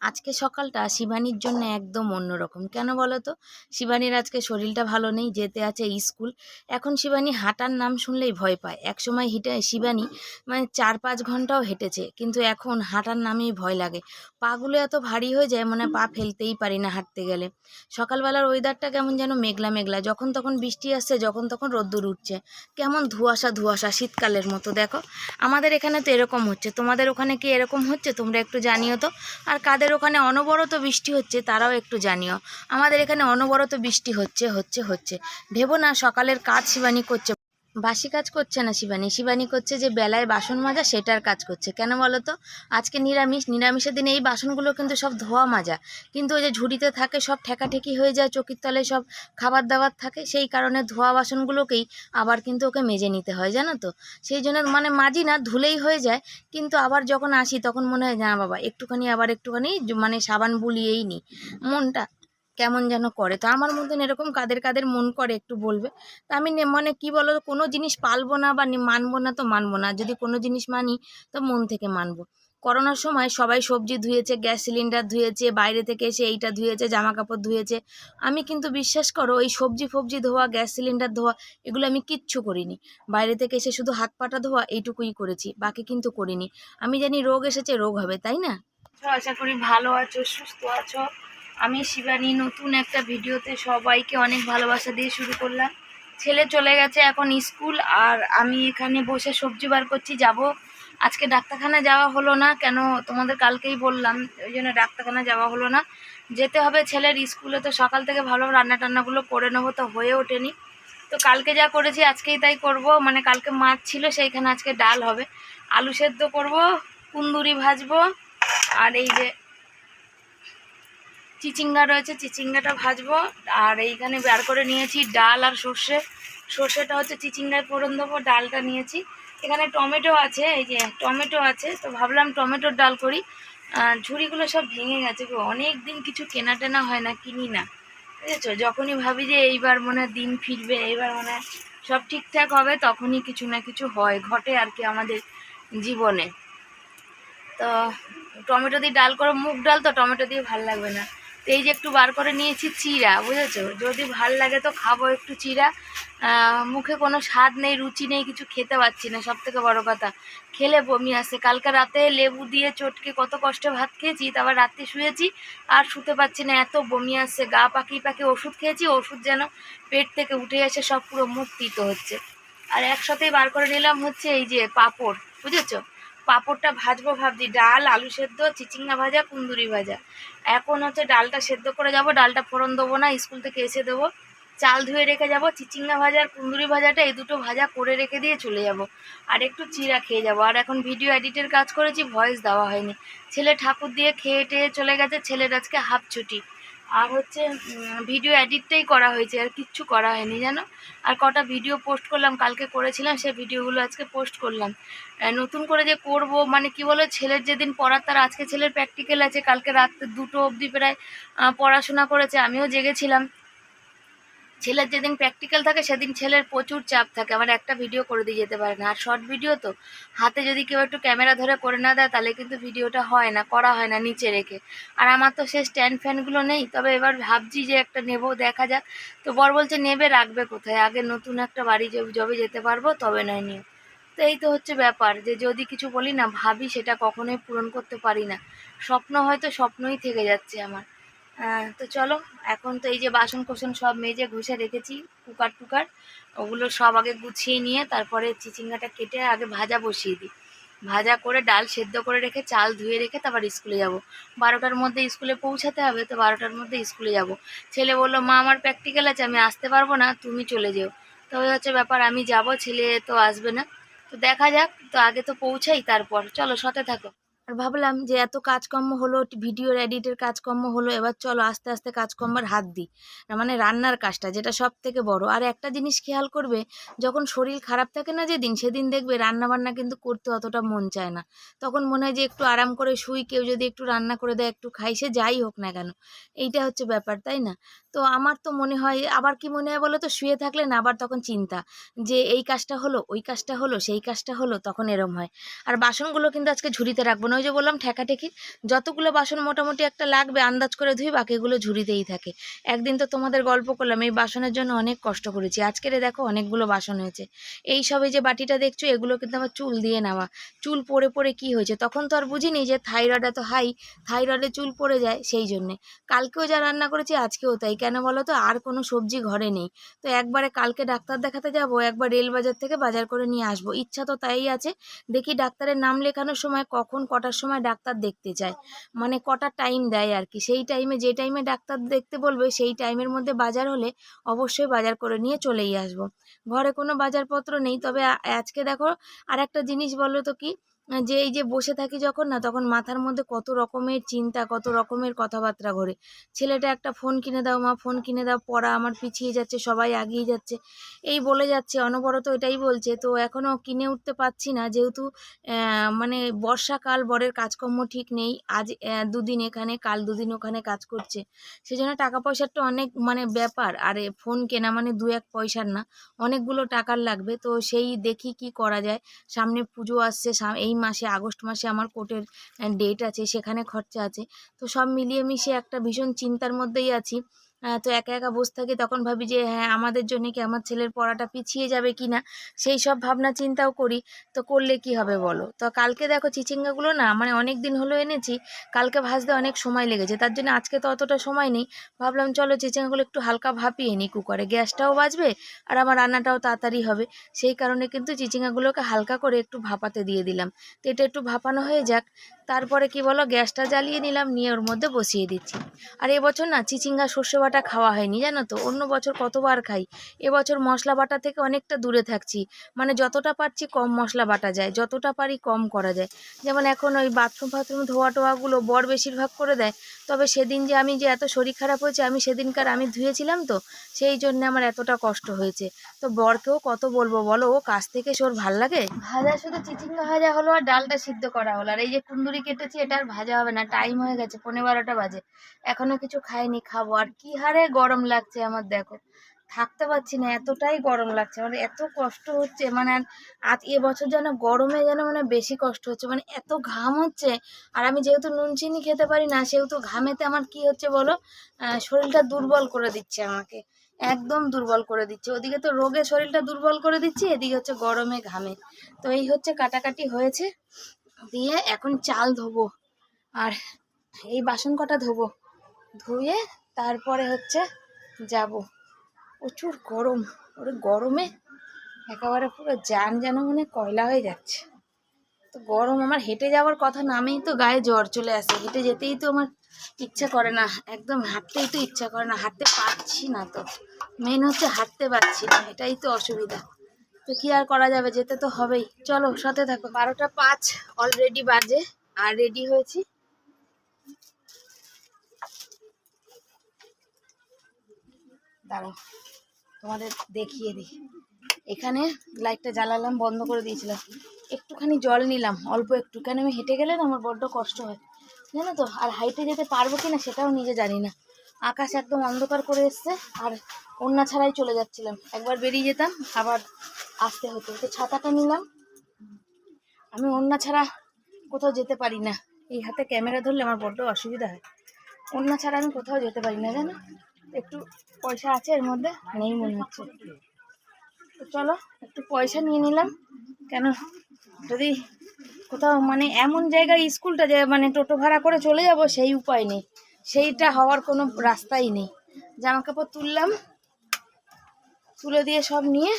আজকে সকালটা শিবানীর জন্য একদম অন্যরকম। কেন বলো তো? শিবানীর আজকে শরীরটা ভালো নেই, যেতে আছে স্কুল। এখন শিবানী হাঁটার নাম শুনলেই ভয় পায়। একসময় হিটে শিবানী মানে চার পাঁচ ঘন্টাও হেঁটেছে, কিন্তু এখন হাঁটার নামেই ভয় লাগে। পাগুলো এত ভারী হয়ে যায় মানে পা ফেলতেই পারি না হাঁটতে গেলে। সকালবেলার ওয়েদারটা কেমন যেন মেঘলা মেঘলা, যখন তখন বৃষ্টি আসছে, যখন তখন রোদ্দুর উঠছে। কেমন ধুয়াশা ধুয়াশা শীতকালের মতো, দেখো। আমাদের এখানে তো এরকম হচ্ছে। তোমাদের ওখানে কি এরকম হচ্ছে? তোমরা একটু জানিও তো। আর কাদের ওখানে অনবরত বৃষ্টি হচ্ছে, তারাও একটু জানিও। আমাদের এখানে অনবরত বৃষ্টি হচ্ছে হচ্ছে হচ্ছে। ভেবো না, সকালের কাজ শিবানি করছে। বাসি কাজ করছে না শিবানী? শিবানী করছে যে বেলায় বাসন মাজা, সেটার কাজ করছে। কেন বলো তো? আজকে নিরামিষ, নিরামিষের দিনে এই বাসনগুলো কিন্তু সব ধোয়া মাজা। কিন্তু ওই যে ঝুড়িতে থাকে, সব ঠেকাঠেকি হয়ে যায়, চকির তলায় সব খাবার দাবার থাকে, সেই কারণে ধোয়া বাসনগুলোকেই আবার কিন্তু ওকে মেজে নিতে হয়, জানো তো? সেই জন্য মানে মাজি না, ধুলেই হয়ে যায়। কিন্তু আবার যখন আসি, তখন মনে হয়, না বাবা, একটুখানি আবার একটুখানি মানে সাবান বুলিয়েই নিই মনটা কেমন যেন করে। তো আমার মতন এরকম কাদের কাদের মন করে একটু বলবে। তা আমি মানে কি বলো কোনো জিনিস পালবো না বা মানবো না তো মানবো না। যদি কোনো জিনিস মানি, তো মন থেকে মানবো। করোনার সময় সবাই সবজি ধুয়েছে, গ্যাস সিলিন্ডার ধুয়েছে, বাইরে থেকে এসে এইটা ধুয়েছে জামা কাপড় ধুয়েছে। আমি কিন্তু বিশ্বাস করো, এই সবজি ফবজি ধোয়া, গ্যাস সিলিন্ডার ধোয়া, এগুলো আমি কিচ্ছু করিনি। বাইরে থেকে এসে শুধু হাত পাটা ধোয়া, এইটুকুই করেছি। বাকি কিন্তু করিনি। আমি জানি রোগ এসেছে, রোগ হবে, তাই না? আশা করি ভালো আছো, সুস্থ আছো। আমি শিবানী, নতুন একটা ভিডিওতে সবাইকে অনেক ভালোবাসা দিয়ে শুরু করলাম। ছেলে চলে গেছে এখন স্কুল, আর আমি এখানে বসে সবজি বার করছি, যাব। আজকে ডাক্তারখানা যাওয়া হলো না, কেন তোমাদের কালকেই বললাম, ওই জন্য ডাক্তারখানা যাওয়া হলো না। যেতে হবে ছেলের স্কুলে, তো সকাল থেকে ভালো রান্না টান্নাগুলো করে নেব, তো হয়ে ওঠেনি। তো কালকে যা করেছি আজকেই তাই করব মানে কালকে মাছ ছিল, সেইখানে আজকে ডাল হবে। আলু সেদ্ধ করব, কুন্দুরি ভাজবো, আর এই যে চিচিঙ্গা রয়েছে, চিচিঙ্গাটা ভাজবো। আর এইখানে বের করে নিয়েছি ডাল আর সর্ষে। সর্ষেটা হচ্ছে চিচিঙ্গায় ফোড়ন দেবো, ডালটা নিয়েছি। এখানে টমেটো আছে, এই যে টমেটো আছে, তো ভাবলাম টমেটোর ডাল করি। ঝুড়িগুলো সব ভেঙে গেছে গো অনেক দিন কিছু কেনা টেনা হয় না, কিনি না। বুঝেছ? যখনই ভাবি যে এইবার মনে দিন ফিরবে, এইবার মনে সব ঠিকঠাক হবে, তখনই কিছু না কিছু হয়, ঘটে আর কি আমাদের জীবনে। তো টমেটো দিয়ে ডাল করো, মুগ ডাল তো টমেটো দিয়ে ভালো লাগবে না। এই যে একটু বার করে নিয়েছি চিরা বুঝেছ? যদি ভালো লাগে তো খাব একটু চিরা মুখে কোনো স্বাদ নেই, রুচি নেই, কিছু খেতে পাচ্ছি না সব থেকে বড়ো কথা। খেলে বমি আসে। কালকে রাতে লেবু দিয়ে চটকে কত কষ্টে ভাত খেয়েছি তারপর রাতে শুয়েছি আর শুতে পারছি না, এত বমি আসছে গা পাকিয়ে পাকিয়ে ওষুধ খেয়েছি, ওষুধ যেন পেট থেকে উঠে এসে সব পুরো মুখ হচ্ছে। আর একসাথেই বার করে নিলাম হচ্ছে এই যে পাপড়, বুঝেছ? পাঁপড়টা ভাজবো ভাবছি। ডাল, আলু সেদ্ধ, চিচিঙ্গা ভাজা, কুন্দুরি ভাজা। এখন হচ্ছে ডালটা সেদ্ধ করে যাব, ডালটা ফোড়ন দেবো না, স্কুল থেকে এসে দেবো। চাল ধুয়ে রেখে যাব, চিচিঙ্গা ভাজা আর কুন্দুরি ভাজাটা এই দুটো ভাজা করে রেখে দিয়ে চলে যাব। আর একটু চিরা খেয়ে যাব। আর এখন ভিডিও এডিটের কাজ করেছি ভয়েস দেওয়া হয়নি। ছেলে ঠাকুর দিয়ে খেয়ে টেয়ে চলে গেছে, ছেলের আজকে হাফ ছুটি। আর হচ্ছে ভিডিও এডিটটাই করা হয়েছে, আর কিচ্ছু করা হয়নি, জানো? আর কটা ভিডিও পোস্ট করলাম, কালকে করেছিলাম সে ভিডিওগুলো আজকে পোস্ট করলাম। নতুন করে যে করব মানে কি বলো, ছেলের যেদিন পড়ার, তার আজকে ছেলের প্র্যাকটিক্যাল আছে, কালকে রাত্রে দুটো অবধি প্রায় পড়াশোনা করেছে, আমিও জেগেছিলাম। ছেলের যেদিন প্র্যাকটিক্যাল থাকে, সেদিন ছেলের প্রচুর চাপ থাকে। আমার একটা ভিডিও করে দিয়ে যেতে পারে না। আর শর্ট ভিডিও তো, হাতে যদি কেউ একটু ক্যামেরা ধরে করে না দেয়, তাহলে কিন্তু ভিডিওটা হয় না, করা হয় না নিচে রেখে। আর আমার তো সে স্ট্যান্ড ফ্যানগুলো নেই, তবে এবার ভাবছি যে একটা নেব, দেখা যাক। তো বর বলছে, নেবে, রাখবে কোথায়? আগে নতুন একটা বাড়ি যবে যেতে পারব, তবে নয় নিও। তো এই তো হচ্ছে ব্যাপার যে, যদি কিছু বলি না, ভাবি সেটা কখনোই পূরণ করতে পারি না। স্বপ্ন হয়তো স্বপ্নই থেকে যাচ্ছে আমার। তো চলো, এখন তো এই যে বাসন কোসন সব মেজে ঘষে রেখেছি, কুকার টুকার, ওগুলো সব আগে গুছিয়ে নিয়ে তারপরে চিচিঙ্গাটা কেটে আগে ভাজা বসিয়ে দিই। ভাজা করে ডাল সেদ্ধ করে রেখে চাল ধুয়ে রেখে তারপর স্কুলে যাব। বারোটার মধ্যে স্কুলে পৌঁছাতে হবে, তো বারোটার মধ্যে স্কুলে যাব। ছেলে বলল, মা, আমার প্র্যাকটিক্যাল আছে, আমি আসতে পারব না, তুমি চলে যেও। তো হচ্ছে ব্যাপার, আমি যাব, ছেলে তো আসবে না। তো দেখা যাক, তো আগে তো পৌঁছাই তারপর। চলো, সাথে থাকো। আর ভাবলাম যে এত কাজকর্ম হলো ভিডিওর এডিটের কাজকর্ম হলো, এবার চলো আস্তে আস্তে কাজকর্মের হাত দিই। মানে রান্নার কাজটা, যেটা সব থেকে বড়। আর একটা জিনিস খেয়াল করবে, যখন শরীর খারাপ থাকে না যেদিন, সেদিন দেখবে রান্না বান্না কিন্তু করতে অতটা মন চায় না। তখন মনে হয় যে একটু আরাম করে শুই, কেউ যদি একটু রান্না করে দেয়, একটু খাই, সে যাই হোক না কেন। এইটা হচ্ছে ব্যাপার, তাই না? তো আমার তো মনে হয়, আবার কি মনে হয় বলো তো, শুয়ে থাকলে না, আবার তখন চিন্তা যে এই কাজটা হলো, ওই কাজটা হলো, সেই কাজটা হলো, তখন এরম হয়। আর বাসনগুলো কিন্তু আজকে ঝুড়িতে রাখব না ওই যে বললাম ঠেকাঠেকি। যতগুলো বাসন মোটামুটি একটা লাগবে, আন্দাজ করে ধুই, বাকিগুলো ঝুড়িতেই থাকে। একদিন তো তোমাদের গল্প করলাম, এই বাসনের জন্য অনেক কষ্ট করেছি। আজকের দেখো অনেকগুলো বাসন হয়েছে। এই সবে যে বাটিটা দেখছ, এগুলো কিন্তু আমার চুল দিয়ে নেওয়া। চুল পড়ে পড়ে কি হয়েছে? তখন তো আর বুঝিনি যে থাইরয়েড এত হাই, থাইরয়েডে চুল পড়ে যায় সেই জন্যে। কালকেও যা রান্না করেছি, আজকেও তাই। কেন বলো তো, আর কোনো সবজি ঘরে নেই। তো একবারে কালকে ডাক্তার দেখাতে যাব, একবার রেল বাজার থেকে বাজার করে নিয়ে আসব। ইচ্ছা তো তাই আছে। দেখি ডাক্তারের নাম লেখানোর সময় কখন কটার সময় ডাক্তার দেখতে চায় মানে কটা টাইম দেয় আর কি। সেই টাইমে যে টাইমে ডাক্তার দেখতে বলবে, সেই টাইমের মধ্যে বাজার হলে অবশ্যই বাজার করে নিয়ে চলেই আসব। ঘরে কোনো বাজারপত্র নেই, তবে আজকে দেখো আর একটা জিনিস বলো তো কি যে এই যে বসে থাকি যখন না, তখন মাথার মধ্যে কত রকমের চিন্তা, কত রকমের কথাবার্তা ঘোরে। ছেলেটা একটা ফোন কিনে দাও, মা ফোন কিনে দাও, পড়া আমার পিছিয়ে যাচ্ছে, সবাই আগিয়ে যাচ্ছে। এই বলে যাচ্ছে, অনবরত এটাই বলছে। তো এখনও কিনে উঠতে পারছি না, যেহেতু মানে বর্ষাকাল, বরের কাজকর্ম ঠিক নেই। আজ দুদিন এখানে, কাল দুদিন ওখানে কাজ করছে। সেজন্য টাকা পয়সার তো অনেক মানে ব্যাপার। আর ফোন কেনা মানে দু এক পয়সার না, অনেকগুলো টাকার লাগবে। তো সেই দেখি কি করা যায়। সামনে পুজো আসছে এই মাসে, আগস্ট মাসে আমার কোর্টের ডেট আছে, সেখানে খরচা আছে। তো সব মিলিয়ে মিশিয়ে একটা ভীষণ চিন্তার মধ্যেই আছি। তো একা একা বসে থাকি তখন ভাবি যে হ্যাঁ আমাদের জন্য কি আমার ছেলের পড়াটা পিছিয়ে যাবে কি না? সেই সব ভাবনা চিন্তাও করি। তো করলে কি হবে বলো? তো কালকে দেখো চিচিঙ্গাগুলো না মানে অনেক দিন হলো এনেছি, কালকে ভাজতে অনেক সময় লেগেছে। তার জন্য আজকে তো অতটা সময় নেই। ভাবলাম চলো চিচিঙ্গাগুলো একটু হালকা ভাপিয়ে নিই কুকারে। গ্যাসটাও বাঁচবে আর আমার রান্নাটাও তাড়াতাড়ি হবে। সেই কারণে কিন্তু চিচিঙ্গাগুলোকে হালকা করে একটু ভাপাতে দিয়ে দিলাম। তো এটা একটু ভাপানো হয়ে যাক। তারপরে কি বলো, গ্যাসটা জ্বালিয়ে নিলাম, নিয়ে ওর মধ্যে বসিয়ে দিচ্ছি। আর এবছর না চিচিঙ্গা সর্ষে বাটা খাওয়া হয়নি, জানো তো? অন্য বছর কতবার খাই। এবছর মশলা বাটা থেকে অনেকটা দূরে থাকছি। মানে যতটা পারছি কম মশলা বাটা যায়, যতটা পারি কম করা যায়। যেমন এখন ওই বাথরুম ফাথরুম ধোয়া টোয়াগুলো বর বেশিরভাগ করে দেয়, তবে সেদিন যে আমি যে এত শরীর খারাপ হয়েছে, আমি সেদিনকার আমি ধুয়েছিলাম তো, সেই জন্য আমার এতটা কষ্ট হয়েছে। তো বরকেও কত বলব বলো, ও কাছ থেকে সোর ভালো লাগে? ভাজা শুধু চিচিঙ্গা ভাজা হলো আর ডালটা সিদ্ধ করা হলো, আর এই যে কুন্দুরি কেটেছি এটা আর ভাজা হবে না টাইম হয়ে গেছে পনেরো বারোটা বাজে। এখনও কিছু খাইনি, খাব। আর কি হারে গরম লাগছে আমার, দেখো। থাকতে পারছি না, এতটাই গরম লাগছে। মানে এত কষ্ট হচ্ছে মানে আর এবছর যেন গরমে যেন মানে বেশি কষ্ট হচ্ছে মানে এত ঘাম হচ্ছে। আর আমি যেহেতু নুন, চিনি খেতে পারি না, সেহেতু ঘামেতে আমার কি হচ্ছে বলো? শরীরটা দুর্বল করে দিচ্ছে আমাকে। একদম দুর্বল করে দিচ্ছে। ওদিকে তো রোগে শরীরটা দুর্বল করে দিচ্ছে, এদিকে হচ্ছে গরমে ঘামে। তো এই হচ্ছে কাটাকাটি হয়েছে। দিয়ে এখন চাল ধোবো। আর এই বাসন কটা ধোবো। ধুয়ে তারপরে হচ্ছে যাব। প্রচুর গরম। ওরে গরমে একেবারে পুরো যান যেন মনে কয়লা হয়ে যাচ্ছে। তো গরম আমার হেঁটে যাওয়ার কথা নামেই তো গায়ে জ্বর চলে আসে। হেঁটে যেতেই তো আমার ইচ্ছা করে না। একদম হাঁটতেই তো ইচ্ছা করে না। হাঁটতে পারছি না তো। মেন হচ্ছে হাঁটতে পারছি না। এটাই তো অসুবিধা। তো কি আর করা যাবে? যেতে তো হবেই। চলো, সাথে থাকো। বারোটা পাঁচ অলরেডি বাজে। আর রেডি হয়েছি। দাঁড়াও, তোমাদের দেখিয়ে দিই। এখানে লাইটটা জ্বালালাম, বন্ধ করে দিয়েছিলাম। একটুখানি জল নিলাম, অল্প একটু। কেন আমি হেঁটে গেলে না আমার বড্ড কষ্ট হয়? জানো তো, আর হাইটে যেতে পারব কি না সেটাও নিজে জানি না। আকাশ একদম অন্ধকার করে এসছে, আর অন্যা ছাড়াই চলে যাচ্ছিলাম। একবার বেরিয়ে যেতাম, আবার আসতে হতো। তো ছাতাটা নিলাম। আমি অন্যা ছাড়া কোথাও যেতে পারি না। এই হাতে ক্যামেরা ধরলে আমার বড্ড অসুবিধা হয়। অন্য ছাড়া আমি কোথাও যেতে পারি না, জানো? একটু পয়সা আছে এর মধ্যে, নেই মনে হচ্ছে। তো চলো, একটু পয়সা নিয়ে নিলাম। কেন যদি কোথাও মানে এমন জায়গায় স্কুলটা যে মানে টোটো ভাড়া করে চলে যাব, সেই উপায় নেই। সেইটা হওয়ার কোনো রাস্তাই নেই। জামা কাপড় তুললাম। তুলে দিয়ে সব নিয়ে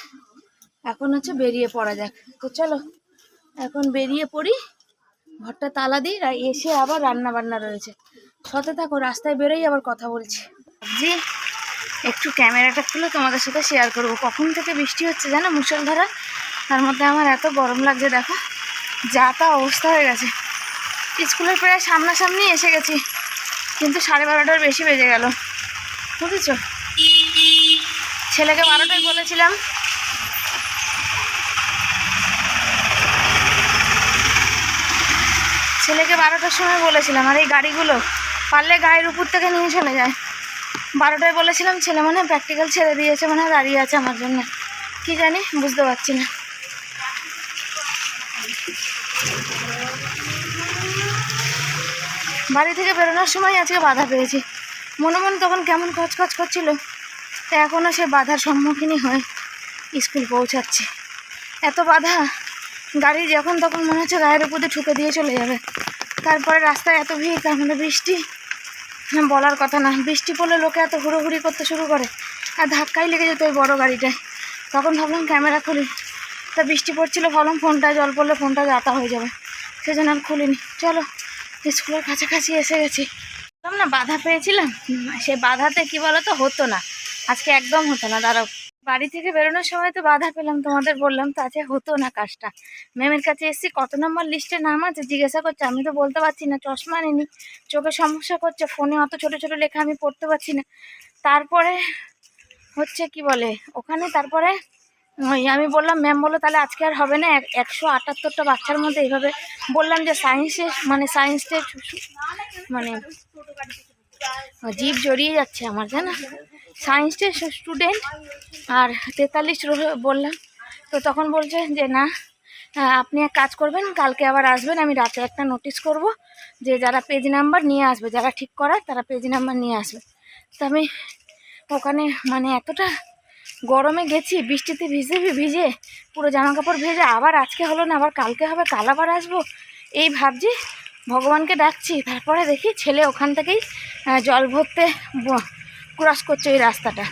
এখন হচ্ছে বেরিয়ে পড়া যাক। তো চলো, এখন বেরিয়ে পড়ি, ঘরটা তালা দিই এসে আবার রান্না বান্না রয়েছে। সাথে থাকো, রাস্তায় বেরোই আবার কথা বলছি। যে একটু ক্যামেরাটা খুলে তোমাদের সাথে শেয়ার করব। কখন থেকে বৃষ্টি হচ্ছে জানো মুসলধারা তার মধ্যে আমার এত গরম লাগছে, দেখো, যা তা অবস্থা হয়ে গেছে। স্কুলের প্রায় সামনাসামনি এসে গেছি, কিন্তু সাড়ে বারোটার বেশি বেজে গেল। বুঝেছ? ছেলেকে বারোটায় বলেছিলাম ছেলেকে বারোটার সময় বলেছিলাম, আর এই গাড়িগুলো পারলে গায়ের উপর থেকে নিয়ে চলে যায়। বারোটায় বলেছিলাম, ছেলে মনে প্র্যাকটিক্যাল ছেড়ে দিয়েছে মানে দাঁড়িয়ে আছে আমার জন্য। কি জানি, বুঝতে পারছি না। বাড়ি থেকে বেরোনোর সময় আজকে বাধা পেয়েছি। মনে মনে তখন কেমন কচকচ করছিল, তা এখনও সে বাধার সম্মুখীনই হয়। স্কুল পৌঁছাচ্ছি। এত বাধা গাড়ি যখন তখন মনে হচ্ছে গায়ের উপর ঠুকে দিয়ে চলে যাবে। তারপরে রাস্তায় এত ভিড় তার মধ্যে বৃষ্টি। হ্যাঁ, বলার কথা না। বৃষ্টি পড়লে লোকে এত হুড়োহুড়ি করতে শুরু করে। আর ধাক্কাই লেগে যেত ওই বড়ো গাড়িটায়। তখন ভাবলাম ক্যামেরা খুলি। তা বৃষ্টি পড়ছিল ভাবলাম ফোনটা জল পড়লে ফোনটা যাতা হয়ে যাবে। সেজন্য আর খুলিনি। চলো স্কুলের কাছাকাছি এসে গেছি। বললাম না বাধা পেয়েছিলাম? সে বাধাতে কি বলো তো হতো না। আজকে একদম হতো না। দাঁড়াও। বাড়ি থেকে বেরোনোর সময় তো বাধা পেলাম, তোমাদের বললাম তো আজকে হতো না কাজটা। ম্যামের কাছে এসেছি, কত নম্বর লিস্টে নাম আছে জিজ্ঞাসা করছে, আমি তো বলতে পারছি না, চশমা নেনি চোখে সমস্যা করছে ফোনে অত ছোট ছোট লেখা আমি পড়তে পারছি না। তারপরে হচ্ছে কি বলে, ওখানে তারপরে ওই আমি বললাম ম্যাম বলল তাহলে আজকে আর হবে না, এক- একশো আটাত্তরটা বাচ্চার মধ্যে এইভাবে। বললাম যে সায়েন্সে মানে সায়েন্সে মানে জীব জড়িয়ে যাচ্ছে আমার, জানা? সায়েন্সের স্টুডেন্ট আর তেতাল্লিশ বললাম। তো তখন বলছে যে, না আপনি এক কাজ করবেন, কালকে আবার আসবেন, আমি রাতে একটা নোটিশ করব যে, যারা পেজ নাম্বার নিয়ে আসবে, যারা ঠিক করার, তারা পেজ নাম্বার নিয়ে আসবে। তো আমি ওখানে মানে এতটা গরমে গেছি, বৃষ্টিতে ভিজে ভিজে, পুরো জামা কাপড় ভেজে, আবার আজকে হলো না, আবার কালকে হবে, কাল আবার আসব, এই ভাবছি, ভগবানকে ডাকছি, তারপরে দেখি ছেলে ওখান থেকেই জল ভরতে ক্রস করছে ওই রাস্তাটা।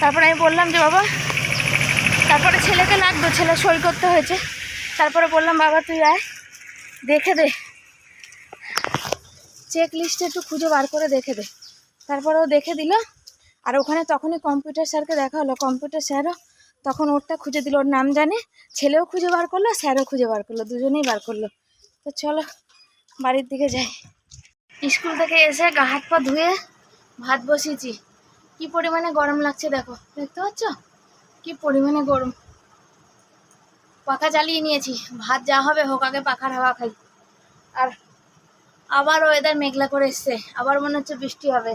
তারপরে আমি বললাম যে, বাবা, তারপরে ছেলেকে লাগতো ছেলে সই করতে হয়েছে। তারপরে বললাম, বাবা, তুই আয়, দেখে দে। চেক লিস্টে একটু খুঁজে বার করে দেখে দে। তারপরে ও দেখে দিল, আর ওখানে তখনই কম্পিউটার স্যারকে দেখা হলো। কম্পিউটার স্যারও তখন ওরটা খুঁজে দিল, ওর নাম জানে। ছেলেও খুঁজে বার করল স্যারও খুঁজে বার করল, দুজনেই বার করল। তো চলো, বাড়ির দিকে যাই। স্কুল থেকে এসে গা হাত পা ধুয়ে ভাত বসিয়েছি। কি পরিমাণে গরম লাগছে দেখো, দেখতে পাচ্ছ? কি পরিমাণে গরম। পাখা চালিয়ে নিয়েছি, ভাত যা হবে হোক আগে পাখার হাওয়া খাই। আর আবার ওয়েদার মেঘলা করে এসছে, আবার মনে হচ্ছে বৃষ্টি হবে।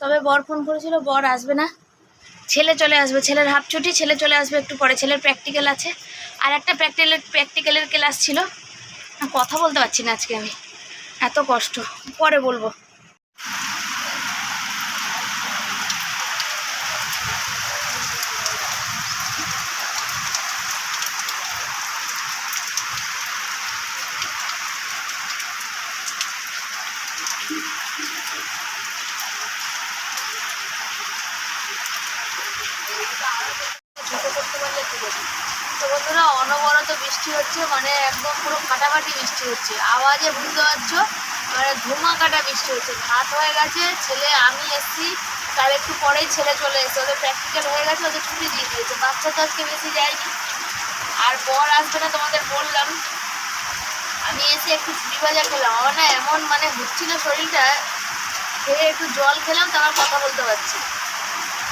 তবে বর ফোন করেছিল, বর আসবে না। ছেলে চলে আসবে, ছেলের হাফ ছুটি, ছেলে চলে আসবে একটু পরে, ছেলের প্র্যাকটিক্যাল আছে। আর একটা প্র্যাকটিক্যালের প্র্যাকটিক্যালের ক্লাস ছিল। কথা বলতে পারছি না আজকে আমি, এত কষ্ট, পরে বলব ছোটো করতে পারলে ঠিক আছে তো বন্ধুরা অনবরত বৃষ্টি হচ্ছে মানে একদম পুরো ফাটাফাটি বৃষ্টি হচ্ছে। আওয়াজে বুঝতে পারছ? মানে ধুমা কাটা বৃষ্টি হচ্ছে। ভাত হয়ে গেছে, ছেলে আমি এসছি, তার একটু পরেই ছেলে চলে এসেছে। ওদের প্র্যাকটিক্যাল হয়ে গেছে, ওদের ছুটি দিয়ে দিয়েছে। বাচ্চা তো আজকে বেশি যায়নি। আর বর আসবে না তোমাদের বললাম। আমি এসে একটু ছুটি ভাজা খেলাম। আমার না এমন মানে হচ্ছিল শরীরটা, খেয়ে একটু জল খেলাম, তারপর কথা বলতে পারছি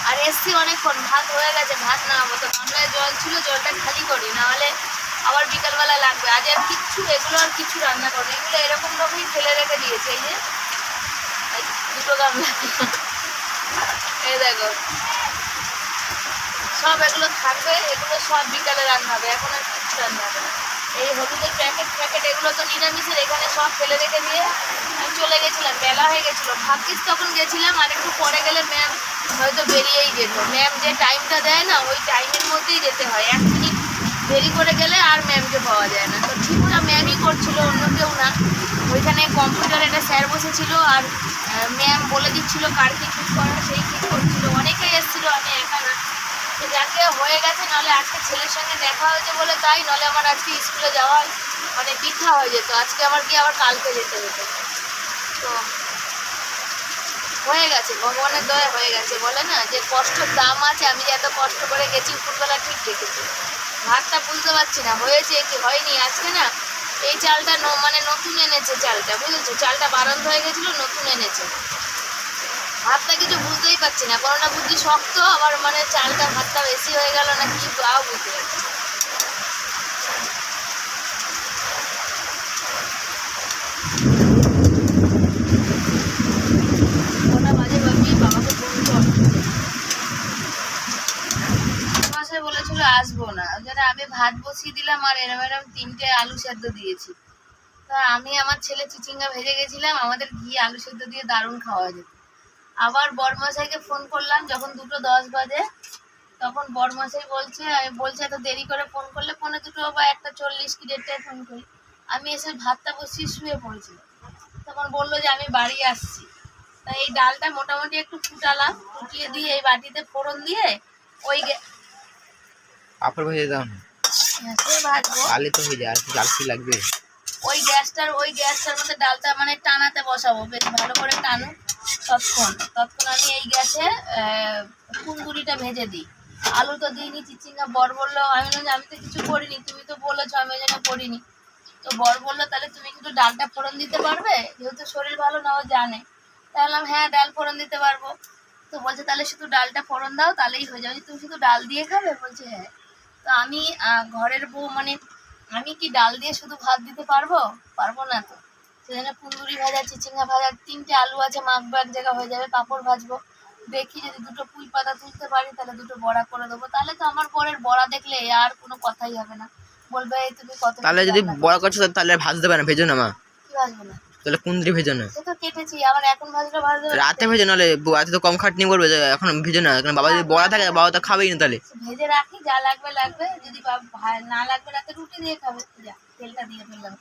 আর এসছি অনেকক্ষণ, ভাত হয়ে গেছে, ভাত না হব তো গামলায় জল ছিল, জলটা খালি করি। নাহলে আবার বিকালবেলা লাগবে। আজ আর কিচ্ছু, এগুলো আর কিছু রান্না করবে এগুলো এরকম ভাবেই ফেলে রেখে দিয়েছে, এই যে দুটো গামলা। এই দেখো। সব এগুলো থাকবে, এগুলো সব বিকালে রান্না হবে, এখন আর কিচ্ছু রান্না হবে এই হলুদের প্যাকেট প্যাকেট, এগুলো তো নিরামিষের, এখানে সব ফেলে রেখে দিয়ে আমি চলে গেছিলাম, বেলা হয়ে গেছিল। ভাগ্যিস তখন গেছিলাম, আর একটু পরে গেলে ম্যাম হয়তো বেরিয়েই যেত। ম্যাম যে টাইমটা দেয় না, ওই টাইমের মধ্যেই যেতে হয়। এক মিনিট দেরি করে গেলে আর ম্যামকে পাওয়া যায় না। তো ঠিক ঠিকটা ম্যামই করছিল, অন্য কেউ না। ওইখানে কম্পিউটার একটা স্যার বসেছিল আর ম্যাম বলে দিচ্ছিল কার কি ঠিক করা, সেই ঠিক করছিল। অনেকেই এসেছিল, আমি একা না। তো যাকে হয়ে গেছে, নাহলে আজকে ছেলের সঙ্গে দেখা হয়েছে বলে তাই, নাহলে আমার আজকে স্কুলে যাওয়া মানে বৃথা হয়ে যেত। আজকে আমার গিয়ে আবার কালকে যেতে হতো। তো হয়ে গেছে, ভগবানের দয়া হয়ে গেছে। বলে না যে কষ্টর দাম আছে, আমি যে এত কষ্ট করে গেছি উপরবেলা ঠিক রেখেছি ভাতটা বুঝতে পারছি না, হয়েছে কি হয়নি? আজকে না এই চালটা মানে নতুন এনেছে চালটা, বুঝেছ? চালটা বারান্ত হয়ে গেছিল, নতুন এনেছে। ভাতটা কিছু বুঝতেই পারছি না কোনোটা বুদ্ধি শক্ত, আবার মানে চালটা ভাতটা বেশি হয়ে গেল না কি তাও বুঝতে পারছি না। কটা বাজে ভাবি বাবাকে ফোন কর মাসে বলেছিল আসব না। ওই আমি ভাত বসিয়ে দিলাম আর এরম এরম তিনটে আলু সেদ্ধ দিয়েছি। তা আমি আমার ছেলে চিচিঙ্গা ভেজে গেছিলাম, আমাদের ঘি, আলু সেদ্ধ দিয়ে দারুণ খাওয়া যেত। আবার বরমশাইকে ফোন করলাম, যখন দুটো দশ বাজে, তখন বরমশাই বলছে, আমি বলছে, এত দেরি করে ফোন করলে? ফোনে দুটো বা একটা চল্লিশ কি দেড়টায় ফোন করি। আমি এসে ভাতটা বসিয়ে শুয়ে পড়েছিলাম তখন বলল যে, আমি বাড়ি আসছি। তা এই ডালটা মোটামুটি একটু ফুটালাম, ফুটিয়ে দিয়ে এই বাটিতে ফোড়ন দিয়ে ওই পাপড় ভেজে দাও না। হ্যাঁ, ভাজবো তাহলে তো হয়ে যায় আর কি লাগবে? ওই গ্যাসটার ওই গ্যাসটার মধ্যে ডালটা মানে টানাতে বসাবো বেশ ভালো করে তৎক্ষণ তৎক্ষণ আমি এই গ্যাসে কুন্দুরিটা ভেজে দিই। আলু তো দিইনি চিচিঙ্গা বর বলল আমি বললাম আমি তো কিছু করিনি তুমি তো বলেছ আমি জন্য করিনি। তো বর বলল তাহলে তুমি কিন্তু ডালটা ফোড়ন দিতে পারবে যেহেতু শরীর ভালো না ও জানে। বললাম হ্যাঁ ডাল ফোড়ন দিতে পারব। তো বলছে তাহলে শুধু ডালটা ফোড়ন দাও তাহলেই হয়ে যাবে। তুমি শুধু ডাল দিয়ে খাবে? বলছে হ্যাঁ। তো আমি ঘরের বউ মানে আমি কি ডাল দিয়ে শুধু ভাত দিতে পারব? পারব না তো। সেজন্য কুন্দুরি ভাজা চিচিঙ্গা ভাজা তিনটে আলু আছে মাখবো এক জায়গা হয়ে যাবে পাঁপড় ভাজবো। দেখি যদি দুটো পুঁই পাতা তুলতে পারি তাহলে দুটো বড়া করে দেবো। তাহলে তো আমার পরের বড়া দেখলে আর কোনো কথাই হবে না। বলবে তুমি কত তাহলে যদি বড় করছ? তাহলে ভাজতে দেবে না ভেজো না মা। কি ভাজবো না? তাহলে কুন্দ্রি ভেজে না। রাতে ভেজে নাহলে রাতে তো কম খাটনি করবে এখন ভেজে না। কারণ বাবা যদি বড়া থাকে বাবা তো খাবেই না তাহলে। ভেজে রাখি যা লাগবে লাগবে। যদি না লাগবে রাতে রুটি দিয়ে খাবে। তেলটা দিয়ে ফেললাম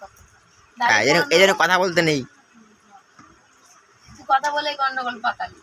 হ্যাঁ, এই জন্য- এই জন্য কথা বলতে নেই। কথা বলে গন্ডগোল পাকালি।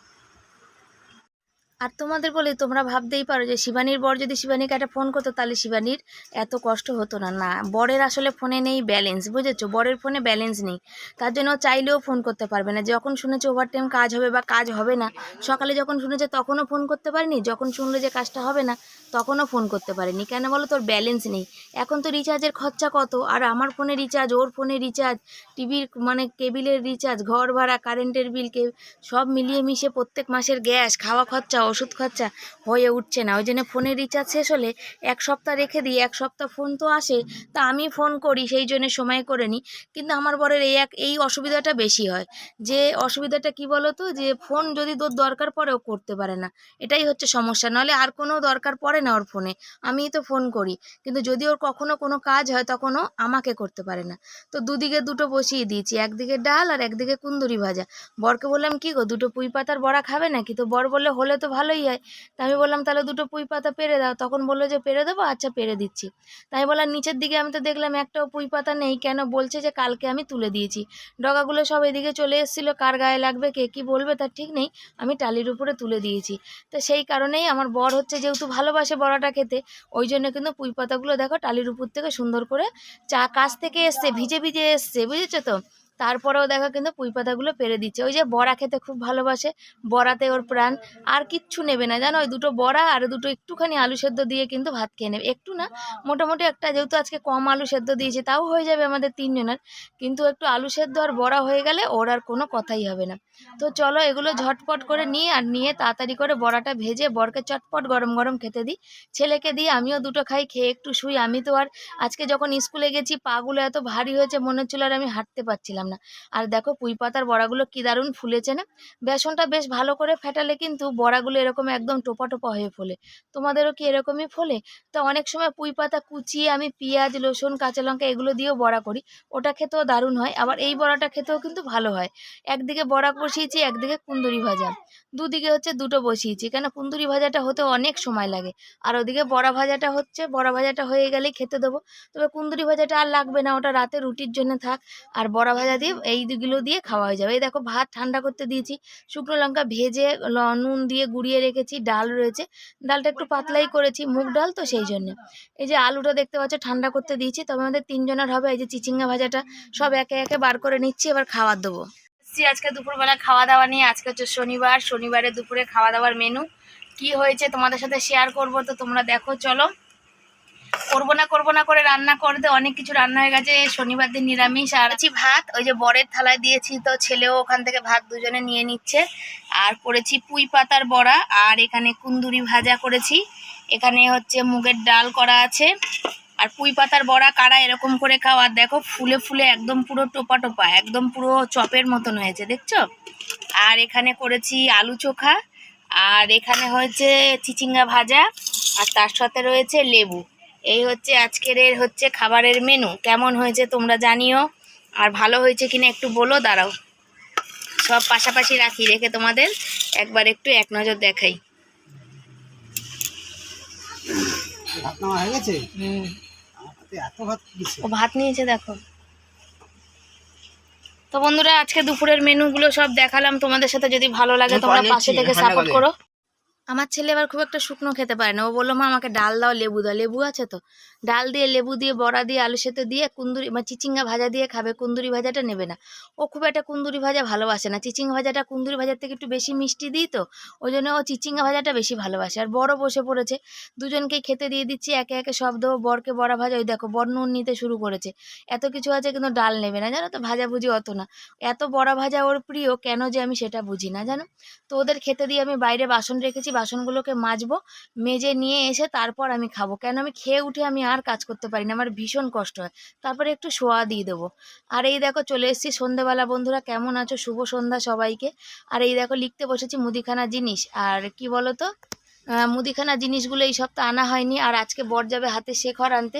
আর তোমাদের বলে তোমরা ভাবতেই পারো যে শিবানীর বর যদি শিবানীকে একটা ফোন করতো, তাহলে শিবানীর এত কষ্ট হতো না। না, বরের আসলে ফোনে নেই ব্যালেন্স বুঝেছ? বরের ফোনে ব্যালেন্স নেই। তার জন্য চাইলেও ফোন করতে পারবে না। যখন শুনেছে ওভার টাইম কাজ হবে বা কাজ হবে না, সকালে যখন শুনেছে তখনও ফোন করতে পারেনি, যখন শুনলো যে কাজটা হবে না, তখনও ফোন করতে পারেনি। কেন বলো তোর ব্যালেন্স নেই? এখন তো রিচার্জের খরচা কত? আর আমার ফোনে রিচার্জ ওর ফোনে রিচার্জ টিভির মানে কেবিলের রিচার্জ ঘর ভাড়া কারেন্টের বিল কে সব মিলিয়ে মিশে প্রত্যেক মাসের গ্যাস খাওয়া খরচা ওষুধ খরচা হয়ে উঠছে না। ওই জন্য ফোনের রিচার্জ শেষ হলে এক সপ্তাহ রেখে দিই, এক সপ্তাহ ফোন তো আসে, তা আমি ফোন করি, সেই জন্য সময় করে নিই। কিন্তু আমার বরের এই এক, এই অসুবিধাটা বেশি হয়। যে অসুবিধাটা কি বলো তো যে ফোন যদি তোর দরকার পড়ে, ও করতে পারে না। এটাই হচ্ছে সমস্যা। নাহলে আর কোনো দরকার পড়ে না ওর ফোনে আমিই তো ফোন করি। কিন্তু যদি ওর কখনো কোনো কাজ হয়, তখনও আমাকে করতে পারে না। তো দুদিকে দুটো বসিয়ে দিয়েছি। একদিকে ডাল আর একদিকে কুন্দুরি ভাজা। বরকে বললাম, কি গো, দুটো পুঁই পাতার বড়া খাবে নাকি? তো বর বললে, হলে তো ভালোই হয়। তা আমি বললাম, তাহলে দুটো পুঁই পাতা পেরে দাও। তখন বলল যে, পেরে দেবো? আচ্ছা পেরে দিচ্ছি। তাই বললাম, নিচের দিকে আমি তো দেখলাম একটাও পুঁই পাতা নেই। কেন বলছে যে, কালকে আমি তুলে দিয়েছি। ডগাগুলো সব এদিকে চলে এসেছিল, কার গায়ে লাগবে, কে কী বলবে, তার ঠিক নেই। আমি টালির উপরে তুলে দিয়েছি। তো সেই কারণেই আমার বর হচ্ছে যেহেতু ভালোবাসে বড়াটা খেতে, ওই জন্য কিন্তু পুঁই পাতাগুলো দেখো টালির উপর থেকে সুন্দর করে চা, কাছ থেকে এসছে, ভিজে ভিজে এসছে, বুঝেছ তো? তারপরেও দেখো কিন্তু পুঁই পাতাগুলো পেরে দিচ্ছে। ওই যে বড়া খেতে খুব ভালোবাসে, বড়াতে ওর প্রাণ। আর কিচ্ছু নেবে না, জানো? ওই দুটো বড়া আর দুটো একটুখানি আলু সেদ্ধ দিয়ে কিন্তু ভাত খেয়ে নেবে। একটু না, মোটামুটি একটা, যেহেতু আজকে কম আলু সেদ্ধ দিয়েছে, তাও হয়ে যাবে আমাদের তিনজনের। কিন্তু একটু আলু সেদ্ধ আর বড়া হয়ে গেলে ওর আর কোনো কথাই হবে না। তো চলো এগুলো ঝটপট করে নিই আর নিয়ে তাড়াতাড়ি করে বড়াটা ভেজে বরকে চটপট গরম গরম খেতে দিই। ছেলেকে দিই আমিও দুটো খাই, খেয়ে একটু শুই। আমি তো আর আজকে যখন স্কুলে গেছি পাগুলো এত ভারী হয়েছে, মনে হচ্ছিল আর আমি হাঁটতে পারছিলাম না। আর দেখো পুঁই পাতার বড়াগুলো কী দারুণ ফুলেছে না? বেসনটা বেশ ভালো করে ফেটালে কিন্তু বড়াগুলো এরকম একদম টোপা টোপা হয়ে ফোলে। তোমাদেরও কি এরকমই ফোলে? তো অনেক সময় পুঁই পাতা কুচিয়ে আমি পেঁয়াজ, রসুন, কাঁচা লঙ্কা এগুলো দিয়েও বড়া করি। ওটা খেতেও দারুণ হয়। আবার এই বড়াটা খেতেও কিন্তু ভালো হয়। একদিকে বড়া বসিয়েছি, একদিকে কুন্দুরি ভাজা। দুদিকে হচ্ছে দুটো বসিয়েছি। কেন? কুন্দুরি ভাজাটা হতে অনেক সময় লাগে। আর ওদিকে বড়া ভাজাটা হচ্ছে, বড়া ভাজাটা হয়ে গেলেই খেতে দেবো। তবে কুন্দুরি ভাজাটা আর লাগবে না। ওটা রাতে রুটির জন্য থাক। আর বড়া ভাজা দিয়ে এইগুলো দিয়ে খাওয়া হয়ে যাবে। এই দেখো ভাত ঠান্ডা করতে দিয়েছি, শুকনো লঙ্কা ভেজে নুন দিয়ে গুঁড়িয়ে রেখেছি, ডাল রয়েছে। ডালটা একটু পাতলাই করেছি, মুগ ডাল তো সেই জন্য। এই যে আলুটা দেখতে পাচ্ছ ঠান্ডা করতে দিয়েছি, তবে আমাদের তিনজনের হবে, এই যে চিচিঙ্গা ভাজাটা, সব একে একে বার করে নিচ্ছি, এবার খাবার দেবো। আজকে দুপুরবেলা খাওয়া দাওয়া নিয়ে, আজকে হচ্ছে শনিবার, শনিবারে দুপুরে খাওয়া দাওয়ার মেনু কি হয়েছে তোমাদের সাথে শেয়ার করব, তো তোমরা দেখো, চলো। করব না করব না করে রান্না করতে অনেক কিছু রান্না হয়ে গেছে, শনিবার দিন নিরামিষ, আর আছি ভাত, ওই যে বরের থালায় দিয়েছি, তো ছেলেও ওখান থেকে ভাত দুজনে নিয়ে নিচ্ছে, আর করেছি পুঁই পাতার বড়া, আর এখানে কুন্দুরি ভাজা করেছি, এখানে হচ্ছে মুগের ডাল করা আছে, আর পুঁই পাতার বড়া কারা এরকম করে খাও, আর দেখো ফুলে ফুলে একদম পুরো টোপা টোপা, একদম পুরো চপের মতন হয়েছে, দেখছ? আর এখানে করেছি আলু চোখা, আর এখানে হয়েছে চিচিঙ্গা ভাজা, আর তার সাথে রয়েছে লেবু। এই হচ্ছে আজকের এর হচ্ছে খাবারের মেনু কেমন হয়েছে তোমরা জানিও। আর ভালো হয়েছে কিনা একটু বলো দাঁড়াও। সব পাশাপাশি রাখি রেখে তোমাদের একবার একটু এক নজর দেখাই। ও ভাত নিয়েছে দেখো। তো বন্ধুরা আজকে দুপুরের মেনুগুলো সব দেখালাম। তোমাদের সাথে যদি ভালো লাগে তোমরা পাশে থেকে সাপোর্ট করে। আমার ছেলে এবার খুব একটা শুকনো খেতে পারে না। ও বলল, মা, আমাকে ডাল দাও, লেবু দাও। লেবু আছে তো? ডাল দিয়ে, লেবু দিয়ে, বড়া দিয়ে, আলু সেদ্ধ দিয়ে, কুন্দুরি বা চিচিঙ্গা ভাজা দিয়ে খাবে। কুন্দুরি ভাজাটা নেবে না। ও খুব একটা কুন্দুরি ভাজা ভালোবাসে না। চিচিঙ্গা ভাজাটা কুন্দুরি ভাজার থেকে একটু বেশি মিষ্টি দিই তো? ওই জন্য ও চিচিঙ্গা ভাজাটা বেশি ভালোবাসে। আর বড় বসে পড়েছে। দুজনকেই খেতে দিয়ে দিচ্ছি। একে একে সব দেবো। বরকে বড়া ভাজা। ওই দেখো, বর নুন নিতে শুরু করেছে। এত কিছু আছে কিন্তু ডাল নেবে না। জানো তো, ভাজাভুজি অত না। এত বড়া ভাজা ওর প্রিয়, কেন যে আমি সেটা বুঝি না, জানো? তো ওদের খেতে দিয়ে আমি বাইরে বাসন রেখেছি। বাসনগুলোকে মাজবো, মেজে নিয়ে এসে তারপর আমি খাব। কেন আমি খেয়ে উঠে আমি আর কাজ করতে পারি না, আমার ভীষণ কষ্ট হয়। তারপরে একটু শোয়া দিয়ে দেবো। আর এই দেখো চলে এসেছি সন্ধেবেলা বন্ধুরা কেমন আছো? শুভ সন্ধ্যা সবাইকে। আর এই দেখো লিখতে বসেছি মুদিখানা জিনিস। আর কি বলো তো মুদিখানা জিনিসগুলো এই সপ্তাহ আনা হয়নি, আর আজকে বর যাবে হাতে শেখর আনতে,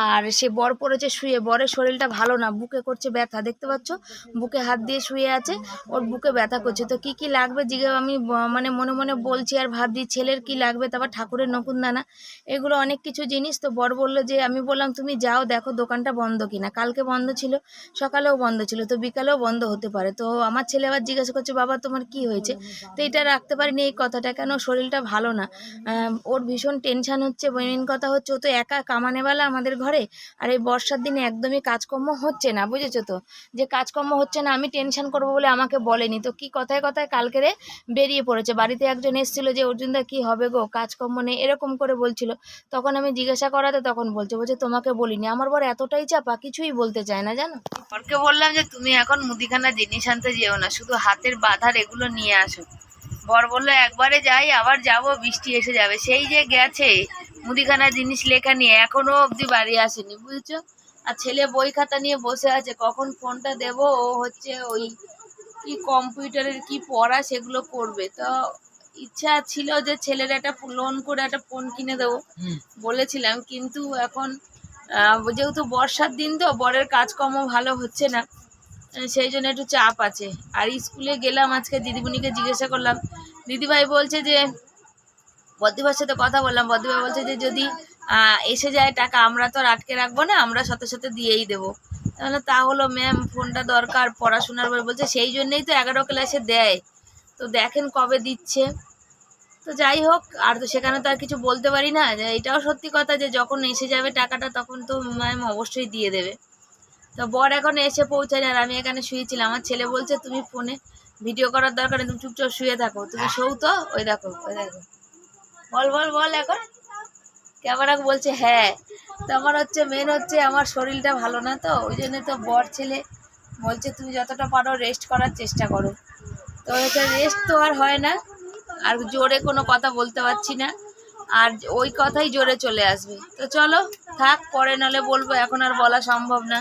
আর সে বর পড়েছে শুয়ে, বরের শরীরটা ভালো না, বুকে করছে ব্যথা, দেখতে পাচ্ছ? বুকে হাত দিয়ে শুয়ে আছে, ওর বুকে ব্যথা করছে। তো কি কি লাগবে জিগে আমি মানে মনে মনে বলছি আর ভাবছি, ছেলের কি লাগবে? তারপর ঠাকুরের নকুনদানা এগুলো অনেক কিছু জিনিস। তো বর বলল যে, আমি বললাম, তুমি যাও, দেখো দোকানটা বন্ধ কিনা। কালকে বন্ধ ছিল, সকালেও বন্ধ ছিল, তো বিকালেও বন্ধ হতে পারে। তো আমার ছেলে আবার জিজ্ঞাসা করছে, বাবা, তোমার কি হয়েছে? তো এটা রাখতে পারিনি এই কথাটা, কেন শরীরটা ভালো না। আহ, ওর ভীষণ টেনশন হচ্ছে মেন কথা হচ্ছে ও তো একা কামানেওয়ালা আমাদের ঘরে। আর এই বর্ষার দিনে একদমই কাজকর্ম হচ্ছে না বুঝেছ তো? যে কাজকর্ম হচ্ছে না আমি টেনশন করব বলে আমাকে বলেনি। তো কি কথায় কথায় কালকে রে বেরিয়ে পড়েছে। বাড়িতে একজন এসেছিল যে অর্জুনদা কি হবে গো? কাজকর্ম নেই। এরকম করে বলছিল। তখন আমি জিজ্ঞাসা করাতে তখন বলছে বলছে তোমাকে বলিনি। আমার বর এতটাই চাপা কিছুই বলতে চায় না জানো? বরকে বললাম যে তুমি এখন মুদিখানা জিনিস আনতে যেও না। শুধু হাতের বাঁধার এগুলো নিয়ে আসো। বর বলল একবারে যাই আবার যাব বৃষ্টি এসে যাবে। সেই যে গেছে মুদিখানা জিনিস লেখা নিয়ে এখনও অবধি বাড়ি আসেনি বুঝেছ? আর ছেলে বই খাতা নিয়ে বসে আছে কখন ফোনটা দেব? ও হচ্ছে ওই কি কম্পিউটারের কি পড়া সেগুলো করবে। তো ইচ্ছা ছিল যে ছেলের একটা লোন করে একটা ফোন কিনে দেবো বলেছিলাম। কিন্তু এখন যেহেতু বর্ষার দিন তো বরের কাজকর্ম ভালো হচ্ছে না সেই জন্য একটু চাপ আছে। আর স্কুলে গেলাম আজকে দিদিমণিকে জিজ্ঞাসা করলাম দিদিভাই বলছে যে, বদ্দিভাইয়ের সাথে কথা বললাম। বদ্দিভাই বলছে যে, যদি এসে যায় টাকা, আমরা তো আর আটকে রাখব না, আমরা সাথে সাথে দিয়েই দেবো। তাহলে তা হলো ম্যাম ফোনটা দরকার, পড়াশোনার বই বলছে, সেই জন্যেই তো এগারো ক্লাসে দেয়। তো দেখেন কবে দিচ্ছে। তো যাই হোক, আর তো সেখানে তো আর কিছু বলতে পারি না। যে, এটাও সত্যি কথা যে, যখন এসে যাবে টাকাটা, তখন তো ম্যাম অবশ্যই দিয়ে দেবে। তো বর এখন এসে পৌঁছায় আর আমি এখানে শুয়েছিলাম। আমার ছেলে বলছে, তুমি ফোনে ভিডিও করার দরকার নেই তুমি চুপচাপ শুয়ে থাকো। তুমি শোও তো ওই দেখো ওই দেখো। বল বল বল এখন। ক্যামেরা বলছে হ্যাঁ। তো আমার হচ্ছে মেন হচ্ছে আমার শরীরটা ভালো না তো ওই জন্য তো বর ছেলে বলছে তুমি যতটা পারো রেস্ট করার চেষ্টা করো। তো হচ্ছে রেস্ট তো আর হয় না আর জোরে কোনো কথা বলতে পারছি না আর ওই কথাই জোরে চলে আসবে। তো চলো থাক পরে নালে বলব এখন আর বলা সম্ভব না।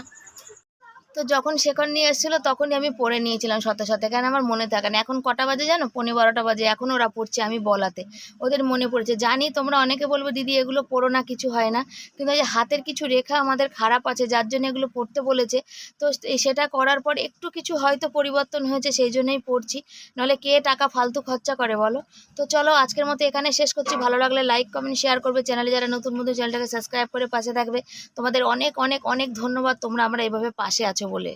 তো যখন শেখর নিয়ে এসেছিল, তখনই আমি পড়ে নিয়েছিলাম সাথে সাথে। কেন আমার মনে থাকে না। এখন কটা বাজে জানো? পনেরো বারোটা বাজে। এখন ওরা পড়ছে আমি বলাতে। ওদের মনে পড়েছে, জানি তোমরা অনেকে বলব, দিদি, এগুলো পড়ো না, কিছু হয় না। কিন্তু যে হাতের কিছু রেখা আমাদের খারাপ আছে, যার জন্য এগুলো পড়তে বলেছে, তো সেটা করার পর একটু কিছু হয়তো পরিবর্তন হয়েছে, সেই জন্যই পড়ছি। নাহলে কে টাকা ফালতু খরচা করে বলো? তো চলো, আজকের মতো এখানে শেষ করছি। ভালো লাগলে লাইক, কমেন্ট, শেয়ার করবে। চ্যানেলে যারা নতুন নতুন চ্যানেলটাকে সাবস্ক্রাইব করে পাশে থাকবে। তোমাদের অনেক অনেক অনেক ধন্যবাদ। তোমরা আমরা এভাবে পাশে আছো বলে